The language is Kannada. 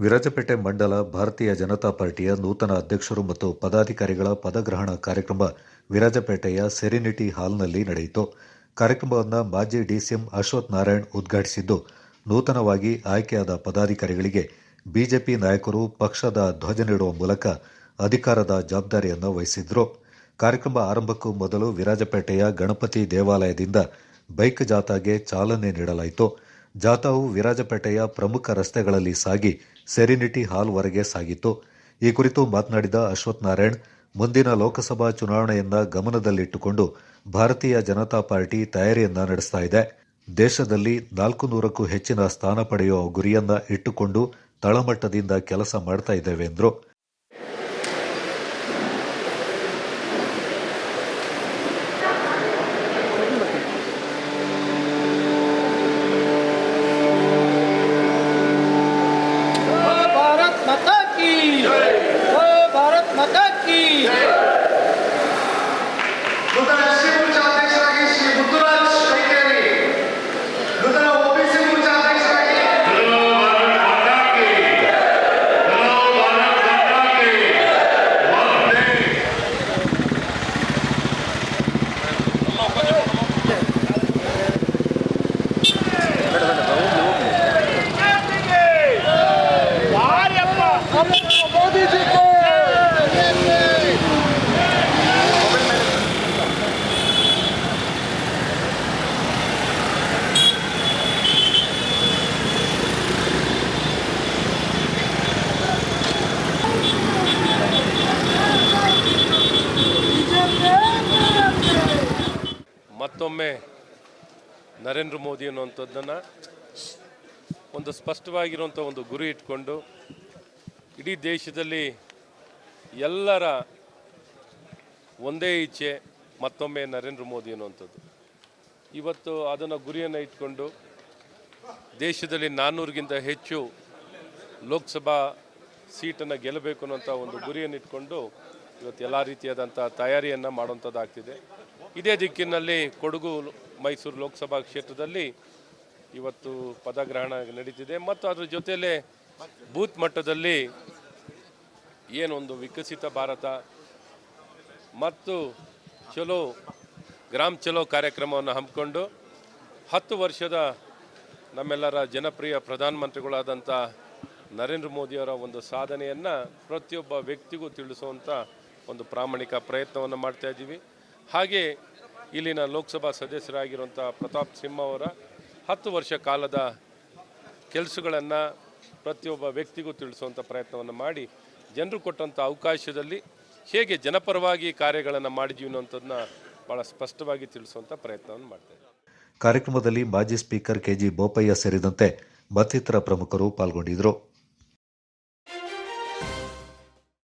ವಿರಾಜಪೇಟೆ ಮಂಡಲ ಭಾರತೀಯ ಜನತಾ ಪಾರ್ಟಿಯ ನೂತನ ಅಧ್ಯಕ್ಷರು ಮತ್ತು ಪದಾಧಿಕಾರಿಗಳ ಪದಗ್ರಹಣ ಕಾರ್ಯಕ್ರಮ ವಿರಾಜಪೇಟೆಯ ಸೆರಿನಿಟಿ ಹಾಲ್ನಲ್ಲಿ ನಡೆಯಿತು. ಕಾರ್ಯಕ್ರಮವನ್ನು ಮಾಜಿ ಡಿಸಿಎಂ ಅಶ್ವಥ್ ನಾರಾಯಣ್ ಉದ್ಘಾಟಿಸಿದ್ದು, ನೂತನವಾಗಿ ಆಯ್ಕೆಯಾದ ಪದಾಧಿಕಾರಿಗಳಿಗೆ ಬಿಜೆಪಿ ನಾಯಕರು ಪಕ್ಷದ ಧ್ವಜ ನೀಡುವ ಮೂಲಕ ಅಧಿಕಾರದ ಜವಾಬ್ದಾರಿಯನ್ನು ವಹಿಸಿದ್ರು. ಕಾರ್ಯಕ್ರಮ ಆರಂಭಕ್ಕೂ ಮೊದಲು ವಿರಾಜಪೇಟೆಯ ಗಣಪತಿ ದೇವಾಲಯದಿಂದ ಬೈಕ್ ಜಾಥಾಗೆ ಚಾಲನೆ ನೀಡಲಾಯಿತು. ಜಾಥಾವು ವಿರಾಜಪೇಟೆಯ ಪ್ರಮುಖ ರಸ್ತೆಗಳಲ್ಲಿ ಸಾಗಿ ಸೆರಿನಿಟಿ ಹಾಲ್ವರೆಗೆ ಸಾಗಿತ್ತು. ಈ ಕುರಿತು ಮಾತನಾಡಿದ ಅಶ್ವಥ್ ನಾರಾಯಣ್, ಮುಂದಿನ ಲೋಕಸಭಾ ಚುನಾವಣೆಯನ್ನ ಗಮನದಲ್ಲಿಟ್ಟುಕೊಂಡು ಭಾರತೀಯ ಜನತಾ ಪಾರ್ಟಿ ತಯಾರಿಯನ್ನ ನಡೆಸ್ತಾ ಇದೆ. ದೇಶದಲ್ಲಿ ನಾಲ್ಕು ನೂರಕ್ಕೂ ಹೆಚ್ಚಿನ ಸ್ಥಾನ ಪಡೆಯುವ ಗುರಿಯನ್ನ ಇಟ್ಟುಕೊಂಡು ತಳಮಟ್ಟದಿಂದ ಕೆಲಸ ಮಾಡ್ತಾ ಇದ್ದೇವೆ ಎಂದರು. ಮತ್ತೊಮ್ಮೆ ನರೇಂದ್ರ ಮೋದಿ ಅನ್ನುವಂಥದ್ದನ್ನು ಒಂದು ಸ್ಪಷ್ಟವಾಗಿರುವಂಥ ಒಂದು ಗುರಿ ಇಟ್ಕೊಂಡು ಇಡೀ ದೇಶದಲ್ಲಿ ಎಲ್ಲರ ಒಂದೇ ಇಚ್ಛೆ ಮತ್ತೊಮ್ಮೆ ನರೇಂದ್ರ ಮೋದಿ ಅನ್ನುವಂಥದ್ದು. ಇವತ್ತು ಅದನ್ನು ಗುರಿಯನ್ನು ಇಟ್ಕೊಂಡು ದೇಶದಲ್ಲಿ ನಾನ್ನೂರಿಗಿಂತ ಹೆಚ್ಚು ಲೋಕಸಭಾ ಸೀಟನ್ನು ಗೆಲ್ಲಬೇಕು ಅನ್ನೋಂಥ ಒಂದು ಗುರಿಯನ್ನು ಇಟ್ಕೊಂಡು ಇವತ್ತು ಎಲ್ಲ ರೀತಿಯಾದಂಥ ತಯಾರಿಯನ್ನು ಮಾಡುವಂಥದ್ದಾಗ್ತಿದೆ. ಇದೇ ದಿಕ್ಕಿನಲ್ಲಿ ಕೊಡಗು ಮೈಸೂರು ಲೋಕಸಭಾ ಕ್ಷೇತ್ರದಲ್ಲಿ ಇವತ್ತು ಪದಗ್ರಹಣ ನಡೀತಿದೆ. ಮತ್ತು ಅದರ ಜೊತೆಯಲ್ಲೇ ಬೂತ್ ಮಟ್ಟದಲ್ಲಿ ಏನೊಂದು ವಿಕಸಿತ ಭಾರತ ಮತ್ತು ಚಲೋ, ಗ್ರಾಮ್ ಚಲೋ ಕಾರ್ಯಕ್ರಮವನ್ನು ಹಮ್ಮಿಕೊಂಡು ಹತ್ತು ವರ್ಷದ ನಮ್ಮೆಲ್ಲರ ಜನಪ್ರಿಯ ಪ್ರಧಾನಮಂತ್ರಿಗಳಾದಂಥ ನರೇಂದ್ರ ಮೋದಿಯವರ ಒಂದು ಸಾಧನೆಯನ್ನು ಪ್ರತಿಯೊಬ್ಬ ವ್ಯಕ್ತಿಗೂ ತಿಳಿಸುವಂಥ ಒಂದು ಪ್ರಾಮಾಣಿಕ ಪ್ರಯತ್ನವನ್ನು ಮಾಡ್ತಾ ಇದ್ದೀವಿ. ಹಾಗೆ ಇಲ್ಲಿನ ಲೋಕಸಭಾ ಸದಸ್ಯರಾಗಿರುವಂಥ ಪ್ರತಾಪ್ ಸಿಂಹ ಅವರ ಹತ್ತು ವರ್ಷ ಕಾಲದ ಕೆಲಸಗಳನ್ನು ಪ್ರತಿಯೊಬ್ಬ ವ್ಯಕ್ತಿಗೂ ತಿಳಿಸುವಂಥ ಪ್ರಯತ್ನವನ್ನು ಮಾಡಿ ಜನರು ಕೊಟ್ಟಂಥ ಅವಕಾಶದಲ್ಲಿ ಹೇಗೆ ಜನಪರವಾಗಿ ಕಾರ್ಯಗಳನ್ನು ಮಾಡಿದ್ದೀವಿ ಅನ್ನೋಂಥದ್ದನ್ನ ಭಾಳ ಸ್ಪಷ್ಟವಾಗಿ ತಿಳಿಸುವಂಥ ಪ್ರಯತ್ನವನ್ನು ಮಾಡ್ತೇವೆ ಕಾರ್ಯಕ್ರಮದಲ್ಲಿ ಮಾಜಿ ಸ್ಪೀಕರ್ ಕೆಜಿ ಬೋಪಯ್ಯ ಸೇರಿದಂತೆ ಮತ್ತಿತರ ಪ್ರಮುಖರು ಪಾಲ್ಗೊಂಡಿದ್ದರು.